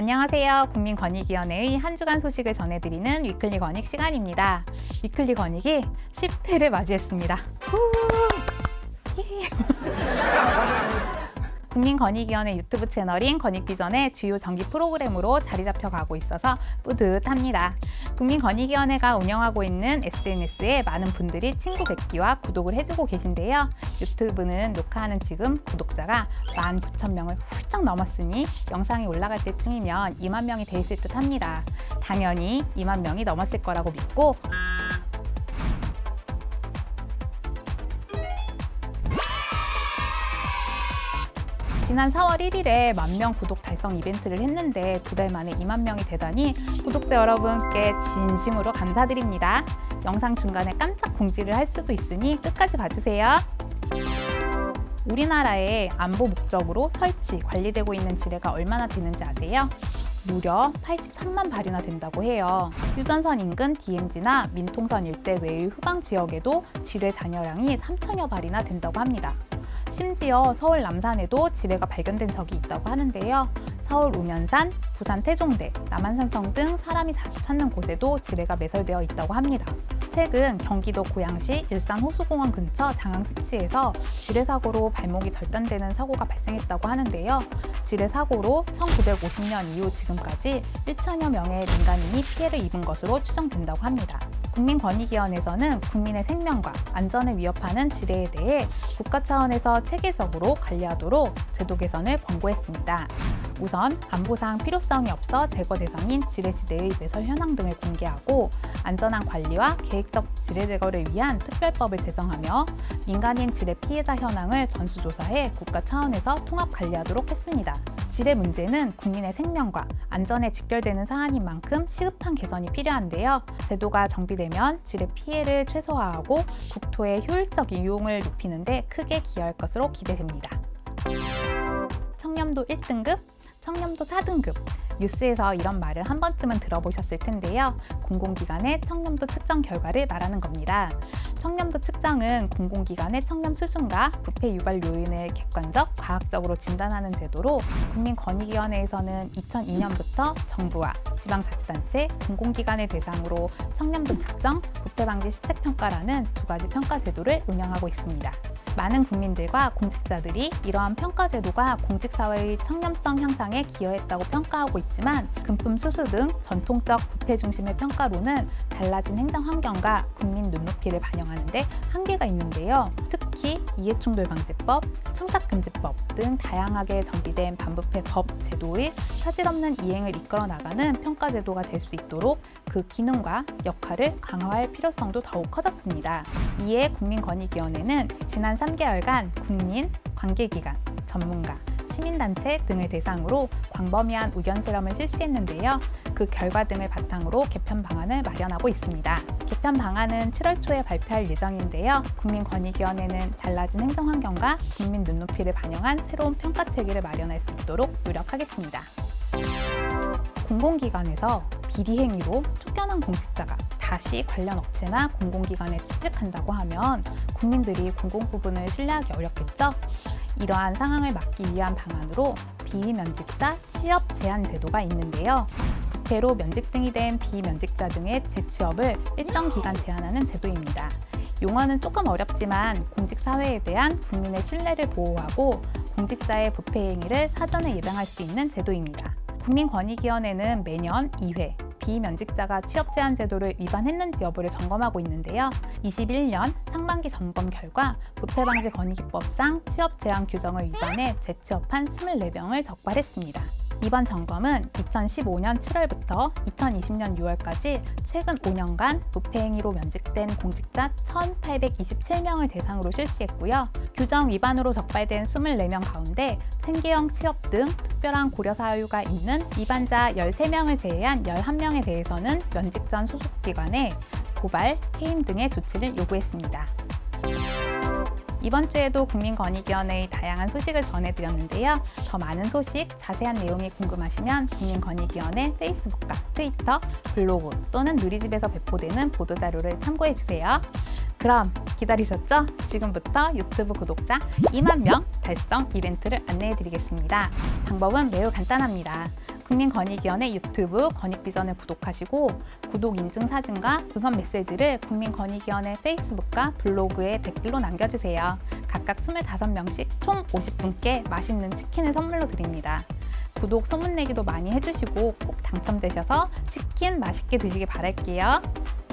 안녕하세요. 국민권익위원회의 한 주간 소식을 전해드리는 위클리 권익 시간입니다. 위클리 권익이 10회를 맞이했습니다. 후! 예. 국민권익위원회 유튜브 채널인 권익비전의 주요 정기 프로그램으로 자리 잡혀가고 있어서 뿌듯합니다. 국민권익위원회가 운영하고 있는 SNS에 많은 분들이 친구 뵙기와 구독을 해주고 계신데요. 유튜브는 녹화하는 지금 구독자가 19,000명을 훌쩍 넘었으니 영상이 올라갈 때쯤이면 2만 명이 돼 있을 듯 합니다. 당연히 2만 명이 넘었을 거라고 믿고 지난 4월 1일에 만 명 구독 달성 이벤트를 했는데 두 달 만에 2만 명이 되다니 구독자 여러분께 진심으로 감사드립니다. 영상 중간에 깜짝 공지를 할 수도 있으니 끝까지 봐주세요. 우리나라에 안보 목적으로 설치, 관리되고 있는 지뢰가 얼마나 되는지 아세요? 무려 83만 발이나 된다고 해요. 유전선 인근 DMZ나 민통선 일대 외의 후방 지역에도 지뢰 잔여량이 3천여 발이나 된다고 합니다. 심지어 서울 남산에도 지뢰가 발견된 적이 있다고 하는데요. 서울 우면산, 부산 태종대, 남한산성 등 사람이 자주 찾는 곳에도 지뢰가 매설되어 있다고 합니다. 최근 경기도 고양시 일산 호수공원 근처 장항 습지에서 지뢰 사고로 발목이 절단되는 사고가 발생했다고 하는데요. 지뢰 사고로 1950년 이후 지금까지 1천여 명의 민간인이 피해를 입은 것으로 추정된다고 합니다. 국민권익위원회에서는 국민의 생명과 안전을 위협하는 지뢰에 대해 국가 차원에서 체계적으로 관리하도록 제도 개선을 권고했습니다. 우선 안보상 필요성이 없어 제거 대상인 지뢰지대의 매설 현황 등을 공개하고 안전한 관리와 계획적 지뢰 제거를 위한 특별법을 제정하며 민간인 지뢰 피해자 현황을 전수조사해 국가 차원에서 통합 관리하도록 했습니다. 지뢰 문제는 국민의 생명과 안전에 직결되는 사안인 만큼 시급한 개선이 필요한데요. 제도가 정비되면 지뢰 피해를 최소화하고 국토의 효율적 이용을 높이는데 크게 기여할 것으로 기대됩니다. 청렴도 1등급, 청렴도 4등급. 뉴스에서 이런 말을 한 번쯤은 들어보셨을 텐데요. 공공기관의 청렴도 측정 결과를 말하는 겁니다. 청렴도 측정은 공공기관의 청렴 수준과 부패 유발 요인을 객관적, 과학적으로 진단하는 제도로 국민권익위원회에서는 2002년부터 정부와 지방자치단체, 공공기관을 대상으로 청렴도 측정, 부패 방지 시책 평가라는 두 가지 평가 제도를 운영하고 있습니다. 많은 국민들과 공직자들이 이러한 평가 제도가 공직사회의 청렴성 향상에 기여했다고 평가하고 있지만 금품 수수 등 전통적 부패 중심의 평가로는 달라진 행정 환경과 국민 눈높이를 반영하는데 한계가 있는데요. 특히 이해충돌 방지법, 청탁금지법 등 다양하게 정비된 반부패 법 제도의 사실 없는 이행을 이끌어 나가는 평가 제도가 될 수 있도록 그 기능과 역할을 강화할 필요성도 더욱 커졌습니다. 이에 국민권익위원회는 지난 3개월간 국민, 관계기관, 전문가, 시민단체 등을 대상으로 광범위한 의견 수렴을 실시했는데요. 그 결과 등을 바탕으로 개편 방안을 마련하고 있습니다. 개편 방안은 7월 초에 발표할 예정인데요. 국민권익위원회는 달라진 행정 환경과 국민 눈높이를 반영한 새로운 평가 체계를 마련할 수 있도록 노력하겠습니다. 공공기관에서 비리 행위로 쫓겨난 공직자가 다시 관련 업체나 공공기관에 취직한다고 하면 국민들이 공공 부분을 신뢰하기 어렵겠죠? 이러한 상황을 막기 위한 방안으로 비면직자 취업 제한 제도가 있는데요. 부패로 면직 등이 된 비면직자 등의 재취업을 일정 기간 제한하는 제도입니다. 용어는 조금 어렵지만 공직 사회에 대한 국민의 신뢰를 보호하고 공직자의 부패 행위를 사전에 예방할 수 있는 제도입니다. 국민권익위원회는 매년 2회 비면직자가 취업 제한 제도를 위반했는지 여부를 점검하고 있는데요. 21년 상반기 점검 결과 부패 방지 권익위법상 취업 제한 규정을 위반해 재취업한 24명을 적발했습니다. 이번 점검은 2015년 7월부터 2020년 6월까지 최근 5년간 부패 행위로 면직된 공직자 1,827명을 대상으로 실시했고요. 규정 위반으로 적발된 24명 가운데 생계형 취업 등 특별한 고려 사유가 있는 위반자 13명을 제외한 11명에 대해서는 면직 전 소속 기관에 고발, 해임 등의 조치를 요구했습니다. 이번 주에도 국민권익위원회의 다양한 소식을 전해드렸는데요. 더 많은 소식, 자세한 내용이 궁금하시면 국민권익위원회 페이스북과 트위터, 블로그 또는 누리집에서 배포되는 보도자료를 참고해주세요. 그럼 기다리셨죠? 지금부터 유튜브 구독자 2만 명 달성 이벤트를 안내해 드리겠습니다. 방법은 매우 간단합니다. 국민권익위원회 유튜브 권익비전을 구독하시고 구독 인증 사진과 응원 메시지를 국민권익위원회 페이스북과 블로그에 댓글로 남겨주세요. 각각 25명씩 총 50분께 맛있는 치킨을 선물로 드립니다. 구독 소문내기도 많이 해주시고 꼭 당첨되셔서 치킨 맛있게 드시길 바랄게요.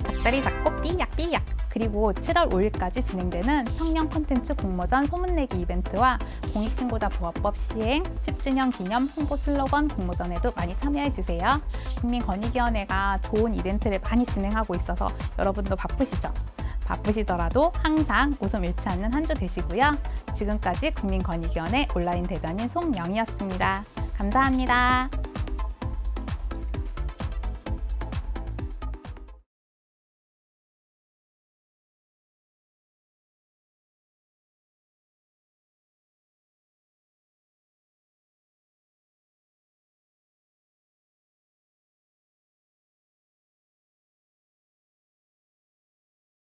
닭다리 잡고 삐약삐약 그리고 7월 5일까지 진행되는 청년 콘텐츠 공모전 소문내기 이벤트와 공익신고자 보호법 시행 10주년 기념 홍보 슬로건 공모전에도 많이 참여해 주세요. 국민권익위원회가 좋은 이벤트를 많이 진행하고 있어서 여러분도 바쁘시죠? 바쁘시더라도 항상 웃음 잃지 않는 한 주 되시고요. 지금까지 국민권익위원회 온라인 대변인 송영이었습니다. 감사합니다.